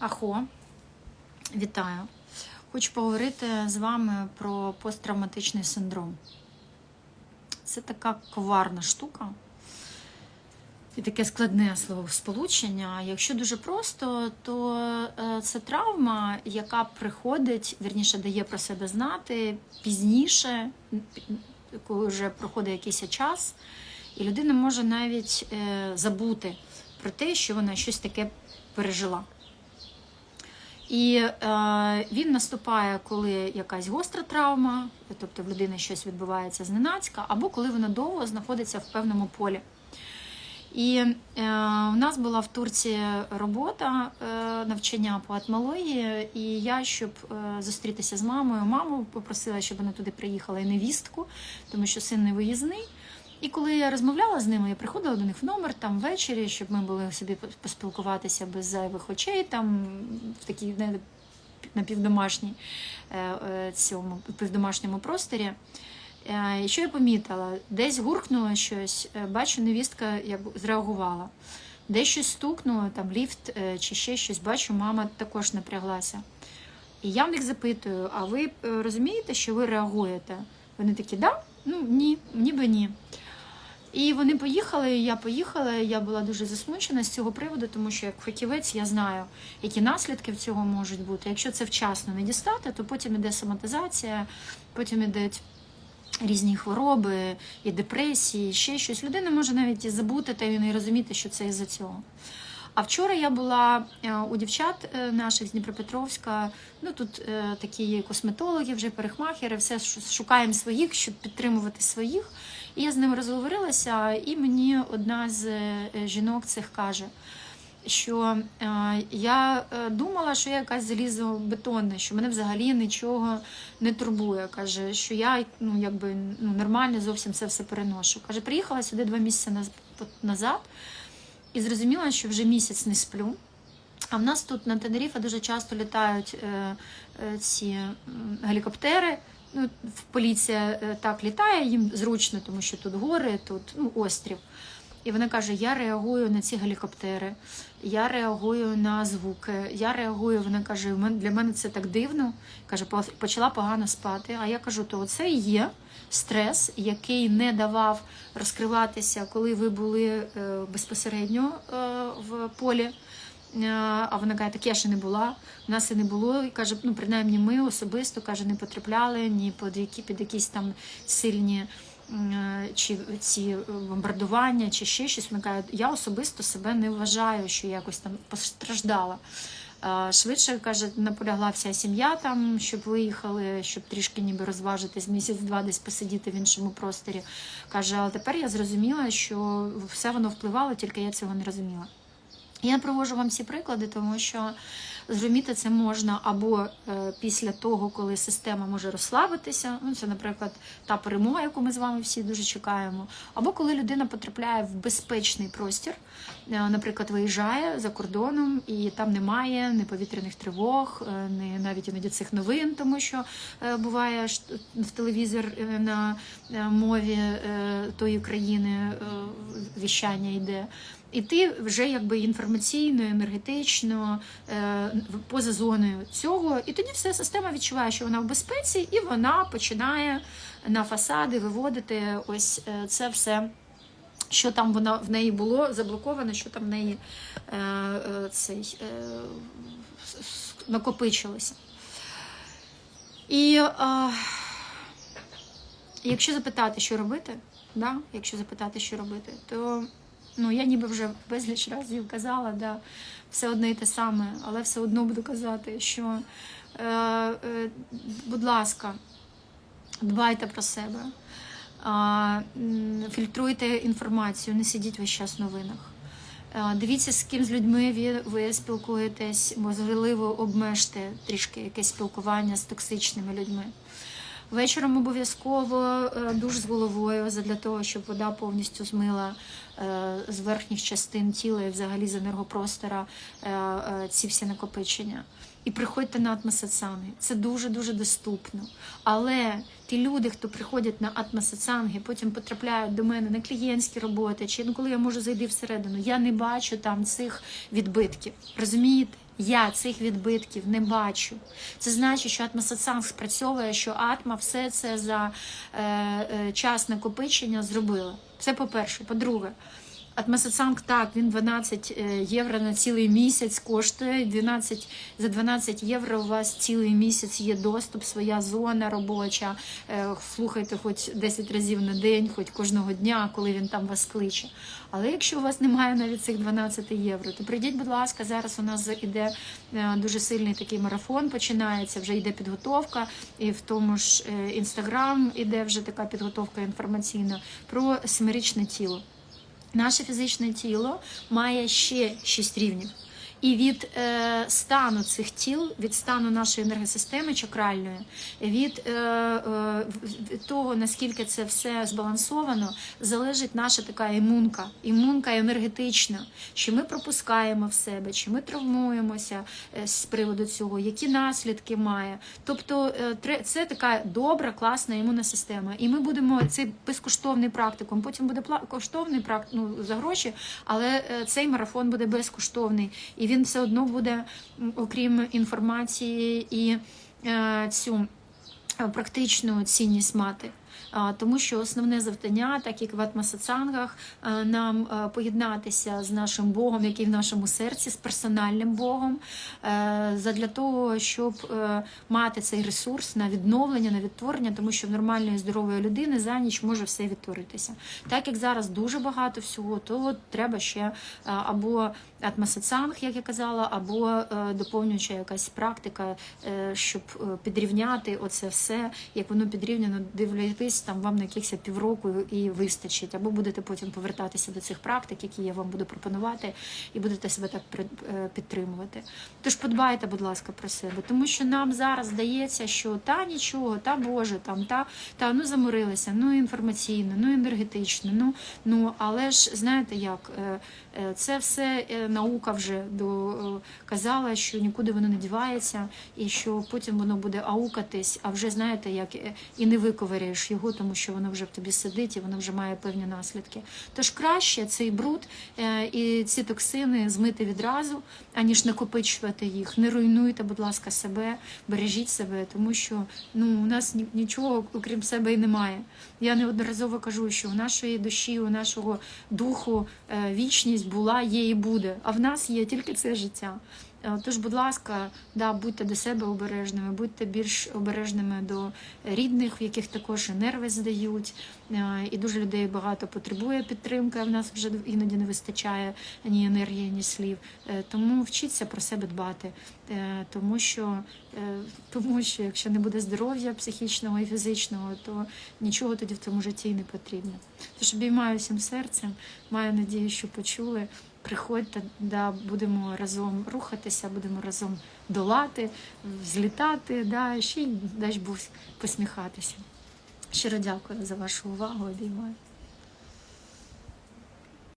Ахо, вітаю. Хочу поговорити з вами про посттравматичний синдром. Це така коварна штука і таке складне словосполучення. Якщо дуже просто, то е, це травма, яка приходить, вірніше дає про себе знати пізніше, коли вже проходить якийсь час, і людина може навіть е, забути про те, що вона щось таке пережила. І е, він наступає, коли якась гостра травма, тобто в людини щось відбувається зненацька, або коли вона довго знаходиться в певному полі. І е, у нас була в Турції робота е, навчання по атмології, і я, щоб е, зустрітися з мамою, маму попросила, щоб вона туди приїхала і невістку, тому що син не виїзний. І коли я розмовляла з ними, я приходила до них в номер там ввечері, щоб ми були собі поспілкуватися без зайвих очей, там в такій не, напівдомашній е, е, цьому півдомашньому просторі. Е, І що я помітила? Десь гуркнуло щось, бачу, невістка як зреагувала. Десь щось стукнуло, там ліфт чи ще щось, бачу, мама також напряглася. І я в них запитую: а ви розумієте, що ви реагуєте? Вони такі, да? Ну ні, ніби ні. І вони поїхали, і я поїхала. і Я була дуже засмучена з цього приводу, тому що як фахівець я знаю, які наслідки в цього можуть бути. Якщо це вчасно не дістати, то потім іде соматизація, потім ідуть різні хвороби, і депресії, і ще щось. Людина може навіть і забути та й не розуміти, що це із-за цього. А вчора я була е, у дівчат е, наших з Дніпропетровська. Ну тут е, такі є косметологи, вже парикмахери, все шукаємо своїх, щоб підтримувати своїх. І я з ними розговорилася, і мені одна з жінок цих каже, що я думала, що я якась залізобетонна, що мене взагалі нічого не турбує. Каже, що я ну, якби ну, нормально зовсім це все переношу. Каже, приїхала сюди два місяці назад і зрозуміла, що вже місяць не сплю. А в нас тут на Тенеріфе дуже часто літають е, е, ці гелікоптери. Ну, Поліція е, так літає, їм зручно, тому що тут гори, тут ну, острів. І вона каже: Я реагую на ці гелікоптери, я реагую на звуки, я реагую. Вона каже, для мене це так дивно. Каже, почала погано спати. А я кажу, то це є стрес, який не давав розкриватися, коли ви були е, безпосередньо е, в полі. Е, а вона каже, так я ще не була, у нас і не було. І каже, ну принаймні ми особисто каже, не потрапляли ні під які під якісь там сильні чи ці бомбардування, чи ще щось. Вона каже, я особисто себе не вважаю, що якось там постраждала. Швидше каже, наполягла вся сім'я там, щоб виїхали, щоб трішки ніби розважитись місяць-два десь посидіти в іншому просторі. Каже, але тепер я зрозуміла, що все воно впливало, тільки я цього не розуміла. Я провожу вам ці приклади, тому що зрозуміти це можна або е, після того, коли система може розслабитися. Ну, це, наприклад, та перемога, яку ми з вами всі дуже чекаємо, або коли людина потрапляє в безпечний простір, е, наприклад, виїжджає за кордоном і там немає ні повітряних тривог, е, ні навіть іноді цих новин, тому що буває в телевізор на мові тої країни віщання йде. І ти вже якби інформаційно, енергетично поза зоною цього, і тоді вся система відчуває, що вона в безпеці, і вона починає на фасади виводити ось е, це все, що там вона в неї було заблоковано, що там в неї е, цей накопичилося. І якщо запитати, що робити, да? якщо запитати, що робити, то Ну, я ніби вже безліч разів казала, да, все одне і те саме, але все одно буду казати, що, е, е, будь ласка, дбайте про себе, е, фільтруйте інформацію, не сидіть весь час в новинах. Е, дивіться, з ким з людьми ви, ви спілкуєтесь, можливо, обмежте трішки якесь спілкування з токсичними людьми. Вечором обов'язково е, душ з головою для того, щоб вода повністю змила е, з верхніх частин тіла і взагалі з енергопростора е, ці всі накопичення. І приходьте на атмосацанги. Це дуже-дуже доступно. Але ті люди, хто приходять на атмосацанги, потім потрапляють до мене на клієнтські роботи, чи ну, я можу зайти всередину, я не бачу там цих відбитків. Розумієте? Я цих відбитків не бачу. Це значить, що атмосоцанг спрацьовує, що атма все це за е, е, час накопичення зробила. Це по-перше. По-друге, Атмосоцанг, так, він 12 е, євро на цілий місяць коштує. 12, за 12 євро у вас цілий місяць є доступ, своя зона робоча. Е, Слухайте хоч 10 разів на день, хоч кожного дня, коли він там вас кличе. Але якщо у вас немає навіть цих 12 євро, то прийдіть, будь ласка, зараз у нас іде е, дуже сильний такий марафон, починається, вже йде підготовка, і в тому ж інстаграм іде вже така підготовка інформаційна про семирічне тіло. Наше фізичне тіло має ще шість рівнів. І від е, стану цих тіл, від стану нашої енергосистеми чакральної, від, е, е, того, наскільки це все збалансовано, залежить наша така імунка, імунка енергетична, що ми пропускаємо в себе, чи ми травмуємося е, з приводу цього, які наслідки має. Тобто е, це така добра, класна імунна система. І ми будемо цей безкоштовний практикум. Потім буде коштовний прак, ну, за гроші, але е, цей марафон буде безкоштовний. І він все одно буде, окрім інформації і е, цю е, практичну цінність мати. Тому що основне завдання, так як в атмосоцангах, е, нам е, поєднатися з нашим Богом, який в нашому серці, з персональним Богом, е, задля того, щоб мати цей ресурс на відновлення, на відтворення, тому що в нормальної здорової людини за ніч може все відтворитися. Так як зараз дуже багато всього, то треба ще або атмосоцанг, як я казала, або доповнююча якась практика, щоб підрівняти оце все, як воно підрівняно, дивлячись там вам на якихось півроку і вистачить, або будете потім повертатися до цих практик, які я вам буду пропонувати, і будете себе так е, підтримувати. Тож подбайте, будь ласка, про себе, тому що нам зараз здається, що та нічого, та Боже, там та, та ну заморилися, ну інформаційно, ну енергетично, ну ну але ж знаєте як, е, е, це все наука вже доказала, що нікуди воно не дівається, і що потім воно буде аукатись, а вже знаєте, як і не виковиряєш його, тому що воно вже в тобі сидить і воно вже має певні наслідки. Тож краще цей бруд е, і ці токсини змити відразу, аніж накопичувати їх. Не руйнуйте, будь ласка, себе, бережіть себе, тому що ну у нас нічого окрім себе і немає. Я неодноразово кажу, що у нашої душі, у нашого духу е, вічність була, є і буде. А в нас є тільки це життя. Е, Тож, будь ласка, да, будьте до себе обережними, будьте більш обережними до рідних, в яких також і нерви здають. Е, І дуже людей багато потребує підтримки. а В нас вже іноді не вистачає ні енергії, ні слів. Е, Тому вчіться про себе дбати, тому що, тому що якщо не буде здоров'я психічного і фізичного, то нічого тоді в цьому житті не потрібно. Тож обіймаю всім серцем, маю надію, що почули. Приходьте, да, будемо разом рухатися, будемо разом долати, злітати, да, ще й дай Бог посміхатися. Щиро дякую за вашу увагу, обіймаю.